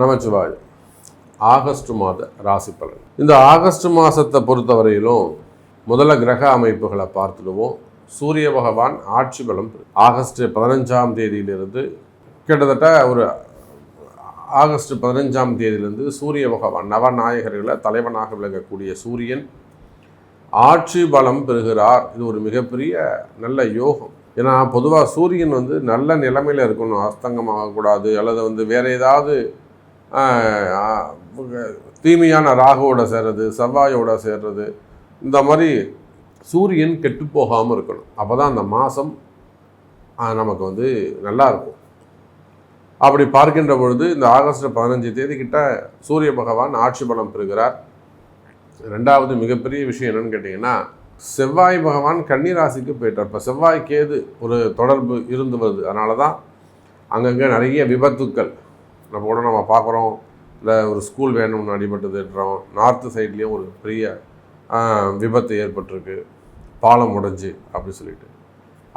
நமச்சிவாய். August மாத ராசி பலன். இந்த ஆகஸ்ட் மாதத்தை பொறுத்தவரையிலும் முதல்ல கிரக அமைப்புகளை பார்த்துடுவோம். சூரிய பகவான் ஆட்சி பலம் ஆகஸ்ட் பதினஞ்சாம் தேதியிலிருந்து கிட்டத்தட்ட ஒரு ஆகஸ்ட் பதினஞ்சாம் தேதியிலிருந்து சூரிய பகவான் நவநாயகர்களை தலைவனாக விளங்கக்கூடிய சூரியன் ஆட்சி பலம் பெறுகிறார். இது ஒரு மிகப்பெரிய நல்ல யோகம். ஏன்னா பொதுவாக சூரியன் வந்து நல்ல நிலைமையில் இருக்கணும். அஸ்தங்கம் ஆகக்கூடாது அல்லது வந்து வேறு ஏதாவது தீமையான ராகுவோட சேர்றது செவ்வாயோட சேர்றது இந்த மாதிரி சூரியன் கெட்டு போகாமல் இருக்கணும். அப்போ தான் அந்த மாதம் நமக்கு வந்து நல்லா இருக்கும். அப்படி பார்க்கின்ற பொழுது இந்த ஆகஸ்ட் பதினஞ்சு தேதி கிட்ட சூரிய பகவான் ஆட்சி பலம் பெறுகிறார். ரெண்டாவது மிகப்பெரிய விஷயம் என்னன்னு கேட்டிங்கன்னா செவ்வாய் பகவான் கன்னிராசிக்கு போயிட்டார். இப்போ செவ்வாய் கேது ஒரு தொடர்பு இருந்து வருது. அதனால தான் அங்கங்கே நிறைய விபத்துக்கள். நம்ம கூட நம்ம பார்க்குறோம். இல்லை ஒரு ஸ்கூல் வேணும்னு அடிபட்டதுன்றோம் நார்த்து சைட்லேயும் ஒரு பெரிய விபத்து ஏற்பட்டிருக்கு. பாலம் உடஞ்சு அப்படி சொல்லிட்டு.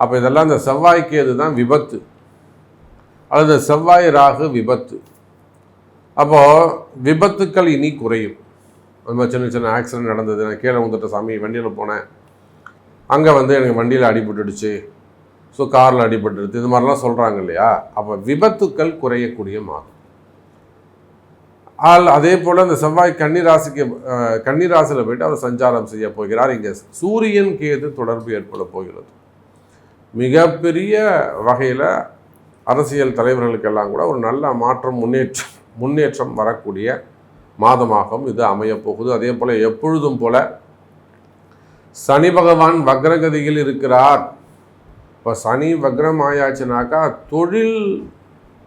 அப்போ இதெல்லாம் இந்த செவ்வாய்க்கு அதுதான் விபத்து. அல்லது செவ்வாய் ராகு விபத்து. அப்போது விபத்துக்கள் இனி குறையும். அந்த மாதிரி சின்ன சின்ன ஆக்சிடென்ட் நடந்தது. நான் கீழே வந்துட்ட சாமி வண்டியில் போனேன். அங்கே வந்து எனக்கு வண்டியில் அடிபட்டுடுச்சு. ஸோ காரில் அடிபட்டுடுது இது மாதிரிலாம் சொல்கிறாங்க இல்லையா? அப்போ விபத்துக்கள் குறையக்கூடிய மாதம். ஆள் அதே போல் இந்த செவ்வாய் கன்னிராசிக்கு கன்னிராசியில் போயிட்டு அவர் சஞ்சாரம் செய்ய போகிறார். இங்கே சூரியன் கேது தொடர்பு ஏற்பட போகிறது. மிகப்பெரிய வகையில் அரசியல் தலைவர்களுக்கெல்லாம் கூட ஒரு நல்ல மாற்றம் முன்னேற்றம் முன்னேற்றம் வரக்கூடிய மாதமாகவும் இது அமையப்போகுது அதே போல் எப்பொழுதும் போல சனி பகவான் வக்ரகதியில் இருக்கிறார். இப்போ சனி வக்ரம் ஆயாச்சுனாக்கா தொழில்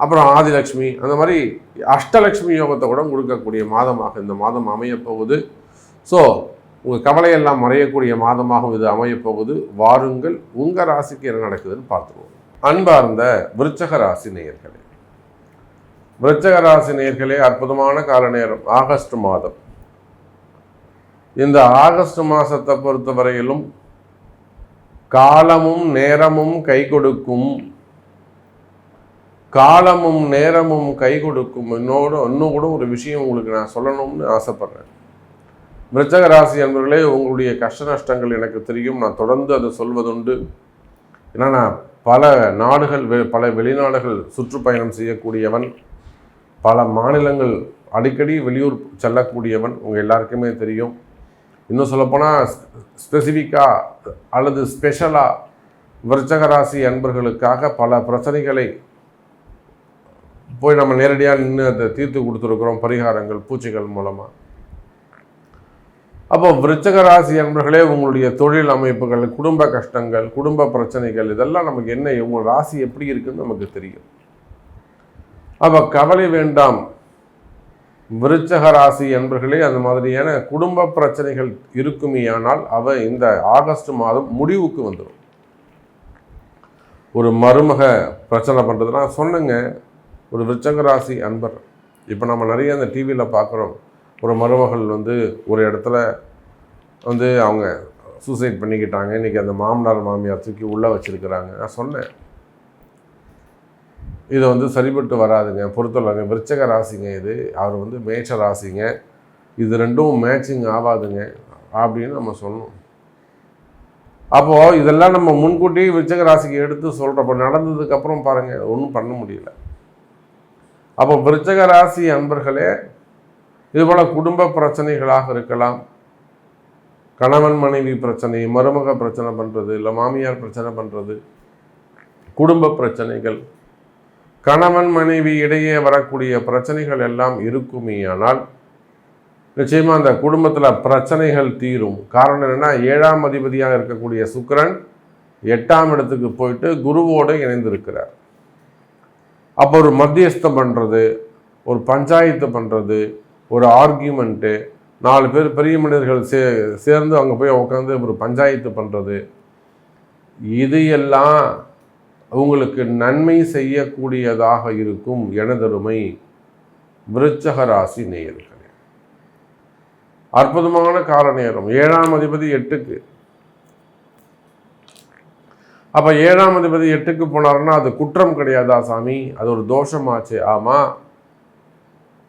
அப்புறம் ஆதிலட்சுமி அந்த மாதிரி அஷ்டலக்ஷ்மி யோகத்தை கூட கொடுக்கக்கூடிய மாதமாக இந்த மாதம் அமையப்போகுது ஸோ உங்கள் கவலையெல்லாம் மறையக்கூடிய மாதமாகவும் இது அமையப்போகுது வாருங்கள் உங்கள் ராசிக்கு என்ன நடக்குதுன்னு பார்த்துருவோம். அன்பார்ந்த விருச்சக ராசி நேயர்களே. விருச்சக ராசி நேயர்களே அற்புதமான கால நேரம் ஆகஸ்ட் மாதம். இந்த ஆகஸ்ட் மாதத்தை பொறுத்தவரையிலும் காலமும் நேரமும் கை கொடுக்கும் காலமும் நேரமும் கை கொடுக்கும். என்னோட இன்னும் கூட ஒரு விஷயம் உங்களுக்கு நான் சொல்லணும்னு ஆசைப்படுறேன். விருச்சக ராசி அன்பர்களே உங்களுடைய கஷ்ட நஷ்டங்கள் எனக்கு தெரியும். நான் தொடர்ந்து அதை சொல்வதுண்டு. ஏன்னா நான் பல நாடுகள் வெ- பல வெளிநாடுகள் சுற்றுப்பயணம் செய்யக்கூடியவன். பல மாநிலங்கள் அடிக்கடி வெளியூர் செல்லக்கூடியவன். உங்கள் எல்லாருக்குமே தெரியும். இன்னும் சொல்லப்போனால் ஸ்பெசிஃபிக்காக அல்லது ஸ்பெஷலாக விருச்சக ராசி அன்பர்களுக்காக பல பிரச்சனைகளை போய் நம்ம நேரடியாக நின்று அதை தீர்த்து கொடுத்துருக்குறோம் பரிகாரங்கள் பூச்சிகள் மூலமாக அப்போ விருச்சக ராசி அன்பர்களே உங்களுடைய தொழில் அமைப்புகள் குடும்ப கஷ்டங்கள் குடும்ப பிரச்சனைகள் இதெல்லாம் நமக்கு என்ன உங்கள் ராசி எப்படி இருக்குன்னு நமக்கு தெரியும். அப்போ கவலை வேண்டாம். விருச்சக ராசி என்பர்களே அந்த மாதிரியான குடும்ப பிரச்சனைகள் இருக்குமேயானால் அவ இந்த ஆகஸ்ட் மாதம் முடிவுக்கு வந்துடும் ஒரு மருமக பிரச்சனை பண்ணுறதுனா சொன்னங்க ஒரு விருச்சங்க ராசி அன்பர். இப்போ நம்ம நிறைய அந்த டிவியில் பார்க்குறோம் ஒரு மருமகள் வந்து ஒரு இடத்துல வந்து அவங்க சூசைட் பண்ணிக்கிட்டாங்க. இன்றைக்கி அந்த மாமனார் மாமியார் தூக்கி உள்ளே வச்சுருக்கிறாங்க. நான் சொன்னேன். இது வந்து சரிப்பட்டு வராதுங்க. பொறுத்தவரைங்க விருச்சக ராசிங்க இது. அவர் வந்து மேஷ ராசிங்க. இது ரெண்டும் மேட்சிங் ஆகாதுங்க அப்படின்னு நம்ம சொன்னோம் அப்போது இதெல்லாம் நம்ம முன்கூட்டி விருச்சக ராசிக்கு எடுத்து சொல்கிறப்ப நடந்ததுக்கப்புறம் பாருங்கள் ஒன்றும் பண்ண முடியல. அப்போ விருச்சக ராசி அன்பர்களே இதுபோல் குடும்ப பிரச்சனைகளாக இருக்கலாம். கணவன் மனைவி பிரச்சனை மருமக பிரச்சனை பண்ணுறது இல்லை மாமியார் பிரச்சனை பண்ணுறது குடும்ப பிரச்சனைகள். கணவன் மனைவி இடையே வரக்கூடிய பிரச்சனைகள் எல்லாம் இருக்குமே ஆனால் நிச்சயமாக அந்த குடும்பத்தில் பிரச்சனைகள் தீரும். காரணம் என்னென்னா ஏழாம் அதிபதியாக இருக்கக்கூடிய சுக்கரன் எட்டாம் இடத்துக்கு போயிட்டு குருவோடு இணைந்திருக்கிறார். அப்போ ஒரு மத்தியஸ்தம் பண்ணுறது ஒரு பஞ்சாயத்து பண்ணுறது ஒரு ஆர்கியூமெண்ட்டு நாலு பேர் பெரிய மனிதர்கள் சே சேர்ந்து அங்கே போய் உட்காந்து ஒரு பஞ்சாயத்து பண்ணுறது இது எல்லாம் உங்களுக்கு நன்மை செய்யக்கூடியதாக இருக்கும் எனதருமை விருச்சகராசி நேயர்களே. அற்புதமான கால நேரம். ஏழாம் அதிபதி எட்டுக்கு. அப்போ ஏழாம் அதிபதி எட்டுக்கு போனாருன்னா அது குற்றம் கிடையாதா சாமி? அது ஒரு தோஷமாச்சு. ஆமா.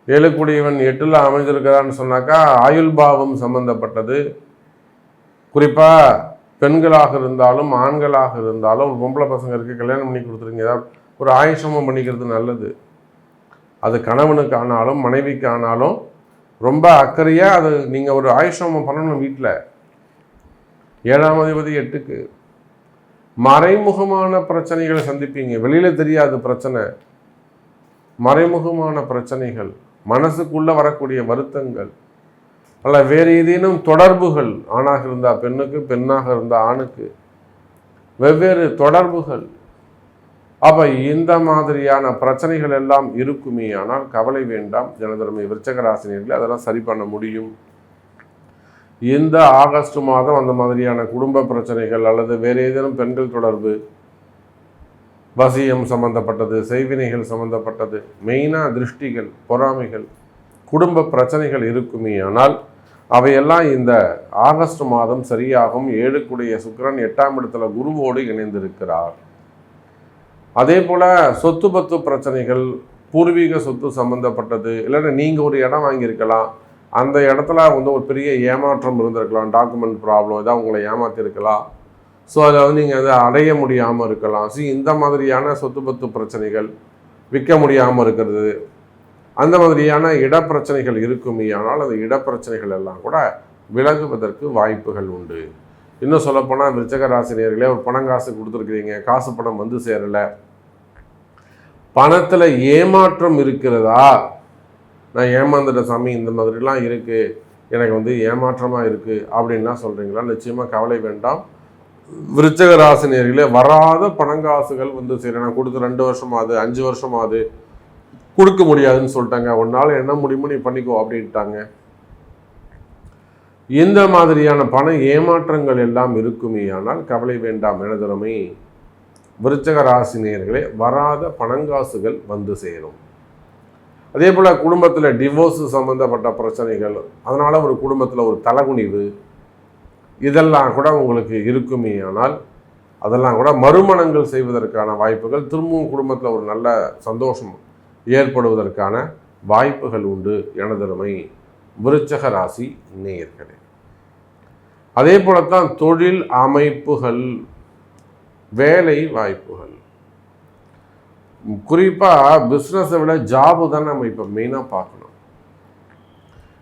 ஏழுக்குடியவன் எட்டில் அமைஞ்சிருக்கிறான்னு சொன்னாக்கா ஆயுள் பாவம் சம்பந்தப்பட்டது. குறிப்பாக பெண்களாக இருந்தாலும் ஆண்களாக இருந்தாலும் ஒரு பொம்பளை பசங்க இருக்கு கல்யாணம் பண்ணி கொடுத்துருங்க. ஏதாவது ஒரு ஆயுஷமம் பண்ணிக்கிறது நல்லது. அது கணவனுக்கு ஆனாலும் மனைவிக்கு ஆனாலும் ரொம்ப அக்கறையாக அது நீங்கள் ஒரு ஆயுஷமம் பண்ணணும் வீட்டில் ஏழாம் அதிபதி எட்டுக்கு. மறைமுகமான பிரச்சனைகளை சந்திப்பீங்க. வெளியில் தெரியாத பிரச்சனை. மறைமுகமான பிரச்சனைகள் மனசுக்குள்ள வரக்கூடிய வருத்தங்கள் அல்ல வேறு ஏதேனும் தொடர்புகள் ஆணாக இருந்தால் பெண்ணுக்கு பெண்ணாக இருந்தால் ஆணுக்கு வெவ்வேறு தொடர்புகள். அப்ப இந்த மாதிரியான பிரச்சனைகள் எல்லாம் இருக்குமே. ஆனால் கவலை வேண்டாம். ஜனதர்மை விருச்சகராசினியர்கள் அதெல்லாம் சரி பண்ண முடியும். இந்த ஆகஸ்ட் மாதம் அந்த மாதிரியான குடும்ப பிரச்சனைகள் அல்லது வேறு ஏதேனும் பெண்கள் தொடர்பு வசியம் சம்பந்தப்பட்டது செய்வினைகள் சம்பந்தப்பட்டது மெயினாக திருஷ்டிகள் பொறாமைகள் குடும்ப பிரச்சனைகள் இருக்குமே ஆனால் அவையெல்லாம் இந்த ஆகஸ்ட் மாதம் சரியாகும். ஏழுக்குடைய சுக்கிரன் எட்டாம் இடத்துல குருவோடு இணைந்திருக்கிறார். அதே போல் சொத்து பத்து பிரச்சனைகள் பூர்வீக சொத்து சம்மந்தப்பட்டது இல்லைன்னா நீங்கள் ஒரு இடம் வாங்கியிருக்கலாம். அந்த இடத்துல வந்து ஒரு பெரிய ஏமாற்றம் இருந்திருக்கலாம் டாக்குமெண்ட் ப்ராப்ளம் ஏதாவது உங்களை ஏமாத்திருக்கலாம். ஸோ அதை வந்து நீங்கள் அதை அடைய முடியாமல் இருக்கலாம். ஸோ இந்த மாதிரியான சொத்து பத்து பிரச்சனைகள் விற்க முடியாமல் இருக்கிறது. அந்த மாதிரியான இடப்பிரச்சனைகள் இருக்குமே ஆனால் அந்த இடப்பிரச்சனைகள் எல்லாம் கூட விலகுவதற்கு வாய்ப்புகள் உண்டு. இன்னும் சொல்லப்போனால் விருச்சக ராசினியர்களே ஒரு பணம் காசு கொடுத்துருக்குறீங்க காசு பணம் வந்து சேரலை. பணத்தில் ஏமாற்றம் இருக்கிறதா? நான் ஏமாந்துட்ட சாமி இந்த மாதிரிலாம் இருக்குது எனக்கு வந்து ஏமாற்றமாக இருக்குது அப்படின்லாம் சொல்கிறீங்களா நிச்சயமாக கவலை வேண்டாம். விருச்சக ராசினியர்களே வராத பணங்காசுகள் வந்து சரி நான் கொடுத்து ரெண்டு வருஷமாவது அஞ்சு வருஷமாவது கொடுக்க முடியாதுன்னு சொல்லிட்டாங்க. உன்னால் என்ன முடியுமோ நீ பண்ணிக்கோ அப்படின்ட்டாங்க. இந்த மாதிரியான பண ஏமாற்றங்கள் எல்லாம் இருக்குமே. ஆனால் கவலை வேண்டாம். எனதுமே விருச்சக ராசினியர்களே வராத பணங்காசுகள் வந்து சேரும். அதே போல் குடும்பத்தில் டிவோர்ஸ் சம்மந்தப்பட்ட பிரச்சனைகள் அதனால் ஒரு குடும்பத்தில் ஒரு தலகுனிவு இதெல்லாம் கூட உங்களுக்கு இருக்குமே ஆனால் அதெல்லாம் கூட மறுமணங்கள் செய்வதற்கான வாய்ப்புகள் திரும்பவும் குடும்பத்தில் ஒரு நல்ல சந்தோஷம் ஏற்படுவதற்கான வாய்ப்புகள் உண்டு எனதருமை விருச்சக ராசி நேயர்களே. அதே போலத்தான் தொழில் அமைப்புகள் வேலை வாய்ப்புகள் குறிப்பாக பிஸ்னஸை விட ஜாபு தான் நம்ம இப்போ மெயினாக பார்க்கணும்.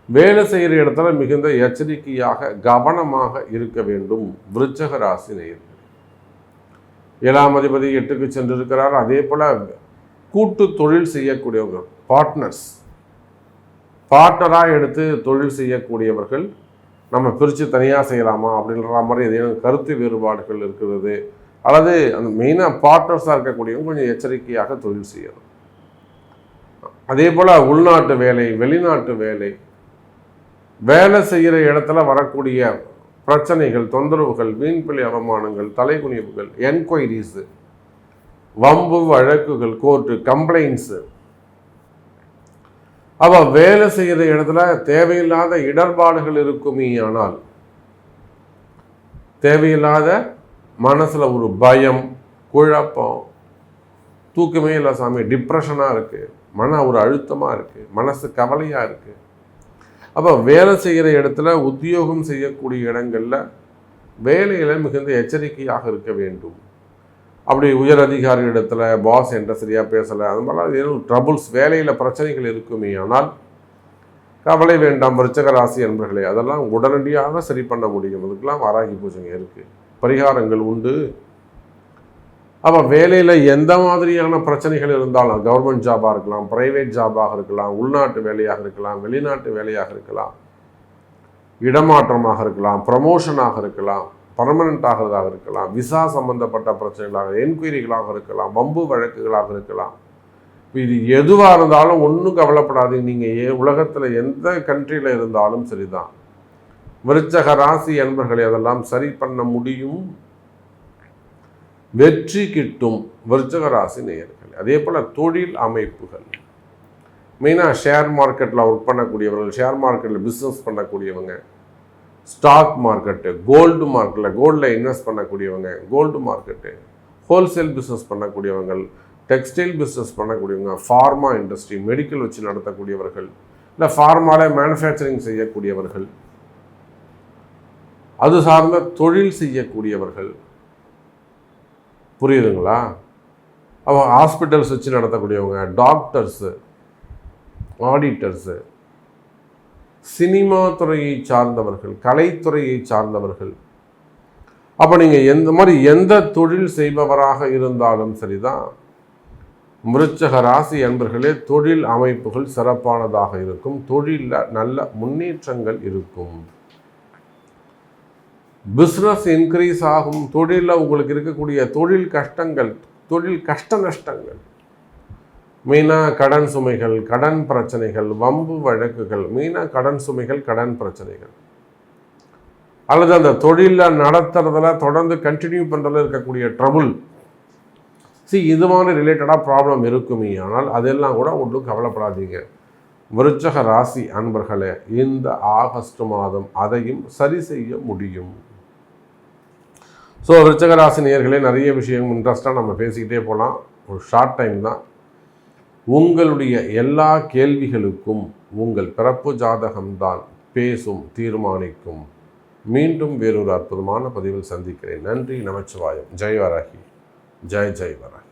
வேலை செய்கிற இடத்துல மிகுந்த எச்சரிக்கையாக கவனமாக இருக்க வேண்டும். விருச்சக ராசி நேயர்கள். ஏழாம் அதிபதி எட்டுக்கு சென்றிருக்கிறார். அதே போல் கூட்டு தொழில் செய்யக்கூடியவங்க பார்ட்னர்ஸ் பார்ட்னராக எடுத்து தொழில் செய்யக்கூடியவர்கள் நம்ம பிரித்து தனியாக செய்யலாமா அப்படின்ற மாதிரி ஏதேனும் கருத்து வேறுபாடுகள் இருக்கிறது. அல்லது அந்த மெயினாக பார்ட்னர்ஸாக இருக்கக்கூடியவங்க கொஞ்சம் எச்சரிக்கையாக தொழில் செய்யணும். அதே போல் உள்நாட்டு வேலை வெளிநாட்டு வேலை வேலை செய்கிற இடத்துல வரக்கூடிய பிரச்சனைகள் தொந்தரவுகள் வீண்பிழை அவமானங்கள் தலைகுனிவுகள் என்கொயரிஸு வம்பு வழக்குகள் கோர்ட்டு கம்ப்ளைண்ட்ஸு அவள் வேலை செய்கிற இடத்துல தேவையில்லாத இடர்பாடுகள் இருக்குமே ஆனால் தேவையில்லாத மனசில் ஒரு பயம் குழப்பம் தூக்கமே இல்லை சாமி டிப்ரெஷனாக இருக்குது மன ஒரு அழுத்தமாக இருக்குது மனசு கவலையாக இருக்குது அப்போ வேலை செய்கிற இடத்துல உத்தியோகம் செய்யக்கூடிய இடங்களில் வேலையில் மிகுந்த எச்சரிக்கையாக இருக்க வேண்டும். அப்படி உயர் அதிகாரி இடத்துல பாஸ் என்ற சரியாக பேசலை. அது மாதிரிலாம் ஏதோ ட்ரபுள்ஸ் வேலையில் பிரச்சனைகள் இருக்குமே ஆனால் கவலை வேண்டாம் விருச்சக ராசி என்பர்களே அதெல்லாம் உடனடியாக சரி பண்ண முடியும். அதுக்கெல்லாம் வாராகி பூஜைங்க இருக்குது பரிகாரங்கள் உண்டு. அப்போ வேலையில் எந்த மாதிரியான பிரச்சனைகள் இருந்தாலும் கவர்மெண்ட் ஜாபாக இருக்கலாம் ப்ரைவேட் ஜாபாக இருக்கலாம் உள்நாட்டு வேலையாக இருக்கலாம் வெளிநாட்டு வேலையாக இருக்கலாம் இடமாற்றமாக இருக்கலாம் ப்ரமோஷனாக இருக்கலாம் பர்மனண்ட் ஆகிறதாக இருக்கலாம் விசா சம்பந்தப்பட்ட பிரச்சனைகளாக என்கொயரிகளாக இருக்கலாம் வம்பு வழக்குகளாக இருக்கலாம். இது எதுவாக இருந்தாலும் ஒன்றும் கவலைப்படாதீங்க. நீங்கள் ஏ உலகத்தில் எந்த கண்ட்ரியில் இருந்தாலும் சரிதான். விருச்சக ராசி அன்பர்களை அதெல்லாம் சரி பண்ண முடியும். வெற்றி கிட்டும் விருச்சக ராசி நேயர்கள். அதே போல் தொழில் அமைப்புகள். மெயினாக ஷேர் மார்க்கெட்டில் ஒர்க் பண்ணக்கூடியவர்கள் ஷேர் மார்க்கெட்டில் பிஸ்னஸ் பண்ணக்கூடியவங்க ஸ்டாக் மார்க்கெட்டு கோல்டு மார்க்கெட்டில் கோல்டில் இன்வெஸ்ட் பண்ணக்கூடியவங்க கோல்டு மார்க்கெட்டு ஹோல்சேல் பிஸ்னஸ் பண்ணக்கூடியவங்கள் டெக்ஸ்டைல் பிஸ்னஸ் பண்ணக்கூடியவங்க ஃபார்மா இண்டஸ்ட்ரி மெடிக்கல் வச்சு நடத்தக்கூடியவர்கள் இல்லை ஃபார்மாவில் மேனுஃபேக்சரிங் செய்யக்கூடியவர்கள் அது சார்ந்த தொழில் செய்யக்கூடியவர்கள். புரியுதுங்களா? அவங்க ஹாஸ்பிட்டல்ஸ் வச்சு நடத்தக்கூடியவங்க டாக்டர்ஸு ஆடிட்டர்ஸு சினிமா துறையை சார்ந்தவர்கள் கலைத்துறையை சார்ந்தவர்கள். அப்போ நீங்கள் எந்த மாதிரி எந்த தொழில் செய்பவராக இருந்தாலும் சரிதான் மிருச்சக ராசி அன்பர்களே தொழில் அமைப்புகள் சிறப்பானதாக இருக்கும் தொழிலில் நல்ல முன்னேற்றங்கள் இருக்கும். பிஸ்னஸ் இன்க்ரீஸ் ஆகும். தொழிலில் உங்களுக்கு இருக்கக்கூடிய தொழில் கஷ்டங்கள் தொழில் கஷ்ட நஷ்டங்கள். மெயினாக கடன் சுமைகள் கடன் பிரச்சனைகள் வம்பு வழக்குகள் மெயினாக கடன் சுமைகள் கடன் பிரச்சனைகள். அல்லது அந்த தொழிலில் நடத்துறதுல தொடர்ந்து கண்டினியூ பண்ணுறதுல இருக்கக்கூடிய ட்ரபுள் சி இது மாதிரி ரிலேட்டடாக ப்ராப்ளம் இருக்குமே. ஆனால் அதெல்லாம் கூட ஒன்றும் கவலைப்படாதீங்க. விருச்சக ராசி அன்பர்களே இந்த ஆகஸ்ட் மாதம் அதையும் சரி செய்ய முடியும். ஸோ விருச்சக நேர்களே நிறைய விஷயம் இன்ட்ரெஸ்ட்டாக நம்ம பேசிக்கிட்டே போகலாம் ஒரு ஷார்ட் டைம் தான். உங்களுடைய எல்லா கேள்விகளுக்கும் உங்கள் பிறப்பு ஜாதகம்தான் பேசும் தீர்மானிக்கும். மீண்டும் வேறொரு அற்புதமான பதிவில் சந்திக்கிறேன். நன்றி நமச்சிவாயம். ஜெய் வராகி. ஜெய் ஜெய் வராகி.